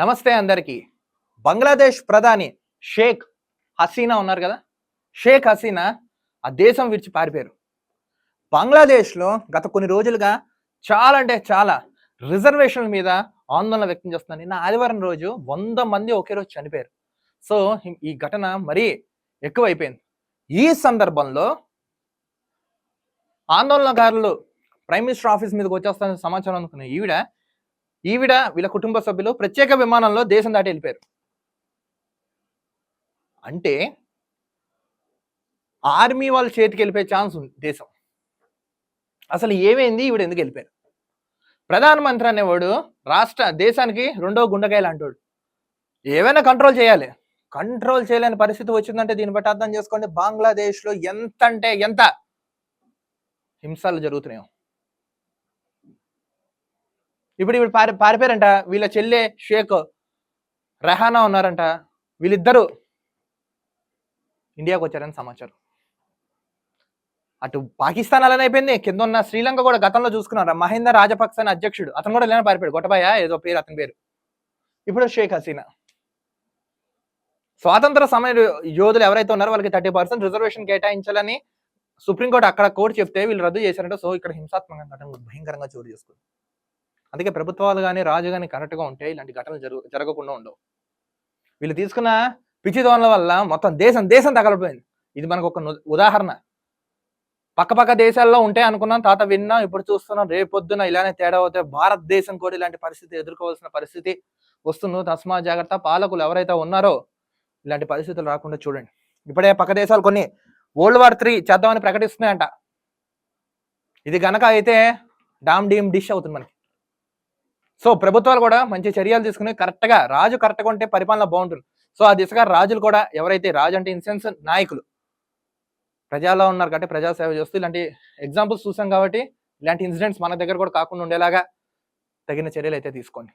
నమస్తే అందరికీ. బంగ్లాదేశ్ ప్రధాని షేక్ హసీనా ఉన్నారు కదా? షేక్ హసీనా ఆ దేశం విడిచి పారిపోయారు. బంగ్లాదేశ్లో గత కొన్ని రోజులుగా చాలా అంటే చాలా రిజర్వేషన్ల మీద ఆందోళన వ్యక్తం చేస్తున్నారు. నిన్న ఆదివారం రోజు వంద మంది ఒకే రోజు చనిపోయారు. సో ఈ- ఈ ఘటన మరీ ఎక్కువైపోయింది. ఈ సందర్భంలో ఆందోళనకారులు ప్రైమ్ మినిస్టర్ ఆఫీస్ మీదకి వచ్చేస్తానని సమాచారం అనుకున్న ఈవిడ ఈవిడ వీళ్ళ కుటుంబ సభ్యులు ప్రత్యేక విమానంలో దేశం దాటి వెళ్ళిపోయారు. అంటే ఆర్మీ వాళ్ళ చేతికి వెళ్ళిపోయే ఛాన్స్ ఉంది దేశం. అసలు ఏమైంది? ఈవిడ ఎందుకు వెళ్ళిపోయారు? ప్రధానమంత్రి అనేవాడు రాష్ట్ర దేశానికి రెండో గుండెకాయలు అంటాడు ఏమైనా కంట్రోల్ చేయాలి. కంట్రోల్ చేయలేని పరిస్థితి వచ్చిందంటే దీన్ని బట్టి అర్థం చేసుకోండి. బంగ్లాదేశ్లో ఎంత అంటే ఎంత హింసలు జరుగుతున్నాయో. ఇప్పుడు ఇప్పుడు పారి పారిపోయారంట. వీళ్ళ చెల్లె షేక్ రెహానా ఉన్నారంట. వీళ్ళిద్దరూ ఇండియాకు వచ్చారని సమాచారం. అటు పాకిస్తాన్ అలానే అయిపోయింది. కింద ఉన్న శ్రీలంక కూడా గతంలో చూసుకున్నారు? మహేందర్ రాజపక్స అని అధ్యక్షుడు. అతను కూడా ఇలా పారిపోయాడు. గొట్టబాయ ఏదో పేరు అతని పేరు. ఇప్పుడు షేక్ హసీనా. స్వాతంత్ర సమయ యోధులు ఎవరైతే ఉన్నారో వాళ్ళకి థర్టీ పర్సెంట్ రిజర్వేషన్ కేటాయించాలని సుప్రీంకోర్టు అక్కడ కోర్టు చెప్తే వీళ్ళు రద్దు చేశారంటే. సో ఇక్కడ హింసాత్మకంగా భయంకరంగా చోటు చేసుకుంది. అందుకే ప్రభుత్వాలు కానీ రాజు కానీ కరెక్ట్గా ఉంటే ఇలాంటి ఘటనలు జరుగు జరగకుండా ఉండవు. వీళ్ళు తీసుకున్న పిచ్చి దోనల వల్ల మొత్తం దేశం దేశం తగలిపోయింది. ఇది మనకు ఒక ఉదాహరణ. పక్క పక్క దేశాల్లో ఉంటే అనుకున్నాం తాత విన్నాం ఇప్పుడు చూస్తున్నాం రేపొద్దున ఇలానే తేడా అవుతే భారతదేశం కూడా ఇలాంటి పరిస్థితి ఎదుర్కోవాల్సిన పరిస్థితి వస్తుంది. తస్మా జాగ్రత్త పాలకులు ఎవరైతే ఉన్నారో ఇలాంటి పరిస్థితులు రాకుండా చూడండి. ఇప్పుడే పక్క దేశాలు కొన్ని వరల్డ్ వార్ త్రీ చేద్దామని ప్రకటిస్తున్నాయంట. ఇది గనక అయితే డామ్ డీమ్ డిష్ అవుతుంది మనకి. సో ప్రభుత్వాలు కూడా మంచి చర్యలు తీసుకుని కరెక్ట్గా రాజు కరెక్ట్గా ఉంటే పరిపాలన బాగుంటుంది. సో ఆ దిశగా రాజులు కూడా ఎవరైతే రాజు అంటే ఇన్సెన్స్ నాయకులు ప్రజల్లో ఉన్నారు కాబట్టి ప్రజాసేవ చేస్తూ ఇలాంటి ఎగ్జాంపుల్స్ చూసాం కాబట్టి ఇలాంటి ఇన్సిడెంట్స్ మన దగ్గర కూడా కాకుండా ఉండేలాగా తగిన చర్యలు అయితే తీసుకోండి.